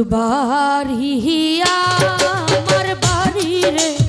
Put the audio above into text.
বন্ধুর বাড়ি আমার বাড়ি রে।